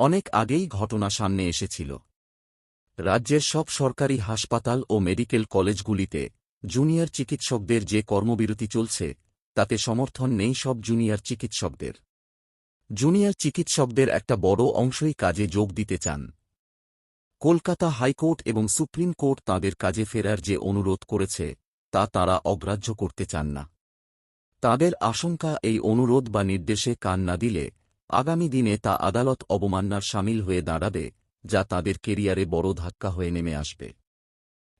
অনেক আগেই ঘটনা সামনে এসেছিল। রাজ্যের সব সরকারি হাসপাতাল ও মেডিকেল কলেজগুলিতে জুনিয়র চিকিৎসকদের যে কর্মবিরতি চলছে, তাতে সমর্থন নেই সব জুনিয়র চিকিৎসকদের। জুনিয়র চিকিৎসকদের একটা বড় অংশই কাজে যোগ দিতে চান। কলকাতা হাইকোর্ট এবং সুপ্রিম কোর্ট তাদের কাজে ফেরার যে অনুরোধ করেছে, তা তারা অগ্রাহ্য করতে চান না। তাদের আশঙ্কা এই অনুরোধ বা নির্দেশে কান না দিলে আগামী দিনে তা আদালত অবমাননার সামিল হয়ে দাঁড়াবে, যা তাদের কেরিয়ারে বড় ধাক্কা হয়ে নেমে আসবে।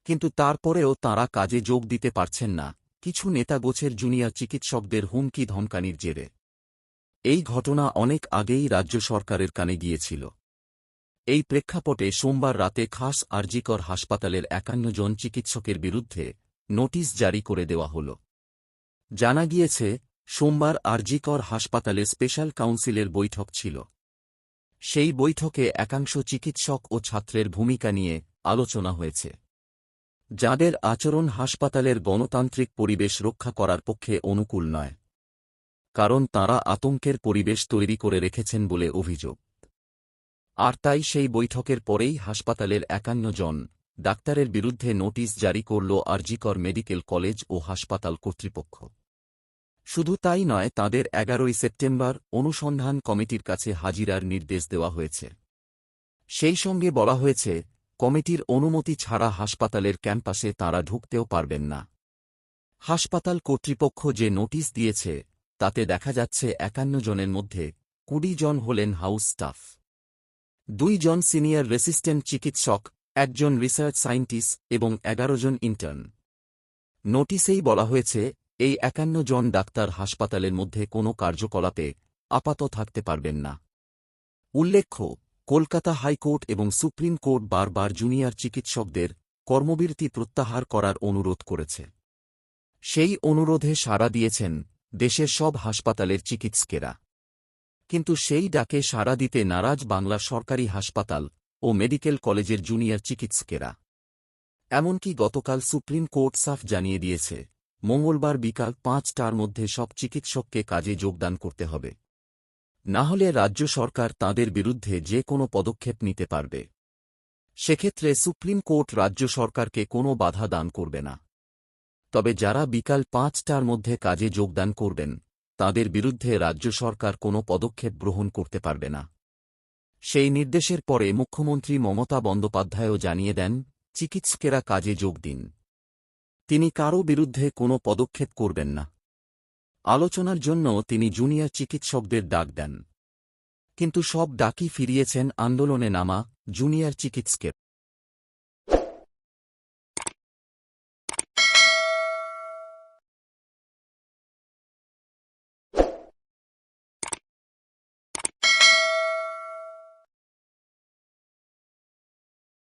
কিন্তু তারপরেও তাঁরা কাজে যোগ দিতে পারছেন না, কিছু নেতাগোছের জুনিয়র চিকিৎসকদের হুমকি ধমকানির জেরে। এই ঘটনা অনেক আগেই রাজ্য সরকারের কানে গিয়েছিল। এই প্রেক্ষাপটে সোমবার রাতে খাস আরজিকর হাসপাতালের একান্ন জন চিকিৎসকের বিরুদ্ধে নোটিশ জারি করে দেওয়া হল। জানা গিয়েছে সোমবার আরজিকর হাসপাতালে স্পেশাল কাউন্সিলের বৈঠক ছিল। সেই বৈঠকে একাংশ চিকিৎসক ও ছাত্রের ভূমিকা নিয়ে আলোচনা হয়েছে। যাদের আচরণ হাসপাতালের গণতান্ত্রিক পরিবেশ রক্ষা করার পক্ষে অনুকূল নয়। কারণ তাঁরা আতঙ্কের পরিবেশ তৈরি করে রেখেছেন বলে অভিযোগ। আর তাই সেই বৈঠকের পরেই হাসপাতালের একান্ন জন ডাক্তারের বিরুদ্ধে নোটিশ জারি করল আরজিকর মেডিকেল কলেজ ও হাসপাতাল কর্তৃপক্ষ। শুধু তাই নয়, তাদের এগারোই সেপ্টেম্বর অনুসন্ধান কমিটির কাছে হাজিরার নির্দেশ দেওয়া হয়েছে। সেই সঙ্গে বলা হয়েছে, কমিটির অনুমতি ছাড়া হাসপাতালের ক্যাম্পাসে তাঁরা ঢুকতেও পারবেন না। হাসপাতাল কর্তৃপক্ষ যে নোটিশ দিয়েছে, তাতে দেখা যাচ্ছে একান্ন জনের মধ্যে কুড়ি জন হলেন হাউস স্টাফ। দুই জন সিনিয়র রেসিস্ট্যান্ট চিকিৎসক, একজন রিসার্চ সায়েন্টিস্ট এবং এগারো জন ইন্টার্ন। নোটিশেই বলা হয়েছে এই একান্ন জন ডাক্তার হাসপাতালের মধ্যে কোনো কার্যকলাপে আপাত থাকতে পারবেন না। উল্লেখ্য, কলকাতা হাইকোর্ট এবং সুপ্রিম কোর্ট বারবার জুনিয়র চিকিৎসকদের কর্মবিরতি প্রত্যাহার করার অনুরোধ করেছে। সেই অনুরোধে সাড়া দিয়েছেন দেশের সব হাসপাতালের চিকিৎসকেরা। কিন্তু সেই ডাকে সাড়া দিতে নারাজ বাংলা সরকারি হাসপাতাল ও মেডিকেল কলেজের জুনিয়র চিকিৎসকেরা। এমনকি গতকাল সুপ্রিম কোর্ট সাফ জানিয়ে দিয়েছে মঙ্গলবার বিকাল পাঁচটার মধ্যে সব চিকিৎসককে কাজে যোগদান করতে হবে। না হলে রাজ্য সরকার তাদের বিরুদ্ধে যে কোনো পদক্ষেপ নিতে পারবে। সেক্ষেত্রে সুপ্রিম কোর্ট রাজ্য সরকারকে কোনো বাধা দান করবে না। তবে যারা বিকাল পাঁচটার মধ্যে কাজে যোগদান করবেন, তাদের বিরুদ্ধে রাজ্য সরকার কোনো পদক্ষেপ গ্রহণ করতে পারবে না। সেই নির্দেশের পরে মুখ্যমন্ত্রী মমতা বন্দ্যোপাধ্যায়ও জানিয়ে দেন, চিকিৎসকেরা কাজে যোগ দিন। তিনি কারও বিরুদ্ধে কোনো পদক্ষেপ করবেন না। আলোচনার জন্য তিনি জুনিয়র চিকিৎসকদের ডাক দেন। কিন্তু সব ডাকই ফিরিয়েছেন আন্দোলনে নামা জুনিয়র চিকিৎসকের।